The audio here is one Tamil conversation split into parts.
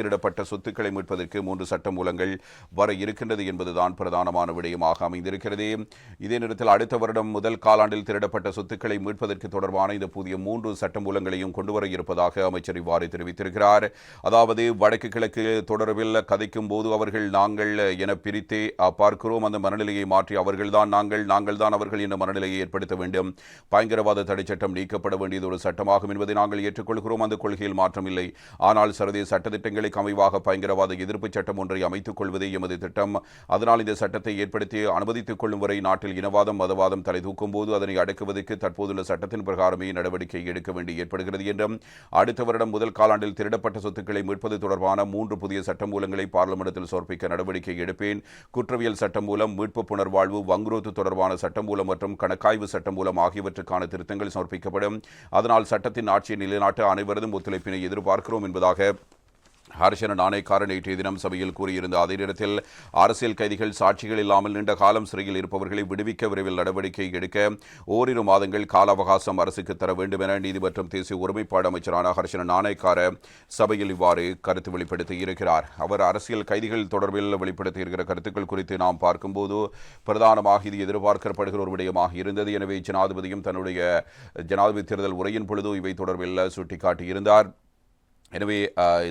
திருடப்பட்ட சொத்துக்களை மீட்பதற்கு மூன்று சட்ட மூலங்கள் வர இருக்கின்றது என்பதுதான் பிரதானமான விடயமாக அமைந்திருக்கிறது. இதே நேரத்தில் அடுத்த வருடம் முதல் காலாண்டில் திருடப்பட்ட சொத்துக்களை மீட்பதற்கு தொடர்பான இந்த புதிய மூன்று சட்ட மூலங்களையும் கொண்டு வர இருப்பதாக அமைச்சர் இவ்வாறு தெரிவித்திருக்கிறார். அதாவது வடக்கு கிழக்கு தொடர்பில் கதைக்கும் போது அவர்கள் நாங்கள் என பிரித்தே பார்க்கிறோம். அந்த மனநிலையை மாற்றி அவர்கள்தான் நாங்கள் நாங்கள் தான் அவர்கள் என்ற மனநிலையை ஏற்படுத்த வேண்டும். பயங்கரவாத தடை சட்டம் நீக்கப்பட வேண்டியது ஒரு சட்டமாகும் என்பதை நாங்கள் ஏற்றுக்கொள்கிறோம். அந்த கொள்கையில் மாற்றமில்லை ஆனால் சர்வதேச சட்டத்திட்டங்களுக்கு அமைவாக பயங்கரவாத எதிர்ப்பு சட்டம் ஒன்றை அமைத்துக் கொள்வதே எமது திட்டம். அதனால் இந்த சட்டத்தை ஏற்படுத்தி அனுமதித்துக் கொள்ளும் வரை நாட்டில் இனவாதம் மதவாதம் தலை தூக்கும் போது அதனை அடக்குவதற்கு தற்போதுள்ள சட்டத்தின் பிரகாரமே நடவடிக்கை எடுக்க வேண்டி ஏற்படுகிறது என்றும் அடுத்த வருடம் முதல் காலாண்டில் திருடப்பட்ட சொத்துக்களை மீட்பது தொடர்பான மூன்று புதிய சட்ட மூலங்களை பார்லிமெண்டத்தில் சமர்ப்பிக்க நடவடிக்கை எடுப்பேன். குற்றவியல் சட்டம் மூலம் மீட்பு புனர்வாழ்வு வங்குரோத்து தொடர்பான சட்டம் மூலம் மற்றும் கணக்காய்வு சட்டம் மூலம் ஆகியவற்றுக்கான திருத்தங்கள் சமர்ப்பிக்கப்படும். அதனால் சட்டத்தின் ஆட்சியை நிலைநாட்ட அனைவரதும் ஒத்துழைப்பினை எதிர்பார்க்கிறோம் என்பதாக ஹர்ஷன நாணயக்கார நேற்றைய தினம் சபையில் கூறியிருந்த அதே நேரத்தில் அரசியல் கைதிகள் சாட்சிகள் இல்லாமல் நீண்ட காலம் சிறையில் இருப்பவர்களை விடுவிக்க விரைவில் நடவடிக்கை எடுக்க ஓரிரு மாதங்கள் கால அவகாசம் அரசுக்கு தர வேண்டும் என நீதி மற்றும் தேசிய ஒருமைப்பாடு அமைச்சரான ஹர்ஷன நாணயக்கார சபையில் இவ்வாறு கருத்து வெளிப்படுத்தி இருக்கிறார். அவர் அரசியல் கைதிகள் தொடர்பில் வெளிப்படுத்தியிருக்கிற கருத்துக்கள் குறித்து நாம் பார்க்கும்போது பிரதானமாக இது எதிர்பார்க்கப்படுகிற ஒரு விடயமாக இருந்தது. எனவே ஜனாதிபதியும் தன்னுடைய ஜனாதிபதி தேர்தல் உரையின் பொழுது இவை தொடர்பில் சுட்டிக்காட்டியிருந்தார். எனவே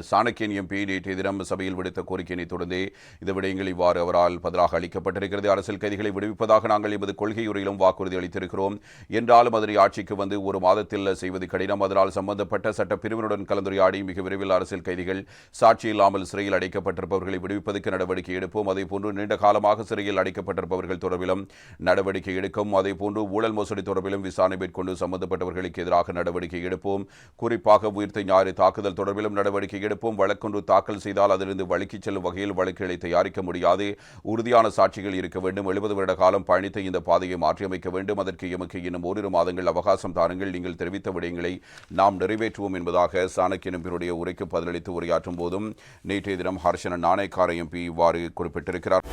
சாணக்கியன் எம்பி நேற்றைய தினம் சபையில் விடுத்த கோரிக்கையினை தொடர்ந்தே இந்த விடயங்கள் இவ்வாறு அவரால் பதிலாக அளிக்கப்பட்டிருக்கிறது. அரசியல் கைதிகளை விடுவிப்பதாக நாங்கள் எமது கொள்கை உரையிலும் வாக்குறுதி அளித்திருக்கிறோம். என்றாலும் அதனை ஆட்சிக்கு வந்து ஒரு மாதத்தில் செய்வது கடினம். அதனால் சம்பந்தப்பட்ட சட்ட பிரிவினுடன் கலந்துரையாடி மிக விரைவில் அரசியல் கைதிகள் சாட்சி இல்லாமல் சிறையில் அடைக்கப்பட்டிருப்பவர்களை விடுவிப்பதற்கு நடவடிக்கை எடுப்போம். அதேபோன்று நீண்ட காலமாக சிறையில் அடைக்கப்பட்டிருப்பவர்கள் தொடர்பிலும் நடவடிக்கை எடுக்கும். அதேபோன்று ஊழல் மோசடி தொடர்பிலும் விசாரணை மேற்கொண்டு சம்பந்தப்பட்டவர்களுக்கு எதிராக நடவடிக்கை எடுப்போம். குறிப்பாக உயிர்த்த ஞாயிறு தாக்குதல் தொடர்பிலும் நடவடிக்கை எடுப்போம். வழக்கொன்று தாக்கல் செய்தால் அதிலிருந்து வழக்கிச் செல்லும் வகையில் வழக்குகளை தயாரிக்க முடியாது. உறுதியான சாட்சிகள் இருக்க வேண்டும். எழுபது வருட காலம் பயணித்த இந்த பாதையை மாற்றியமைக்க வேண்டும். அதற்கு எமக்கு இன்னும் ஓரிரு மாதங்கள் அவகாசம் தாருங்கள். நீங்கள் தெரிவித்த விடயங்களை நாம் நிறைவேற்றுவோம் என்பதாக சாணக்கிய எம்பியுடைய உரைக்கு பதிலளித்து உரையாற்றும் போதும் நேற்றைய தினம் ஹர்ஷன நாணயக்கார எம்பி இவ்வாறு குறிப்பிட்டிருக்கிறார்.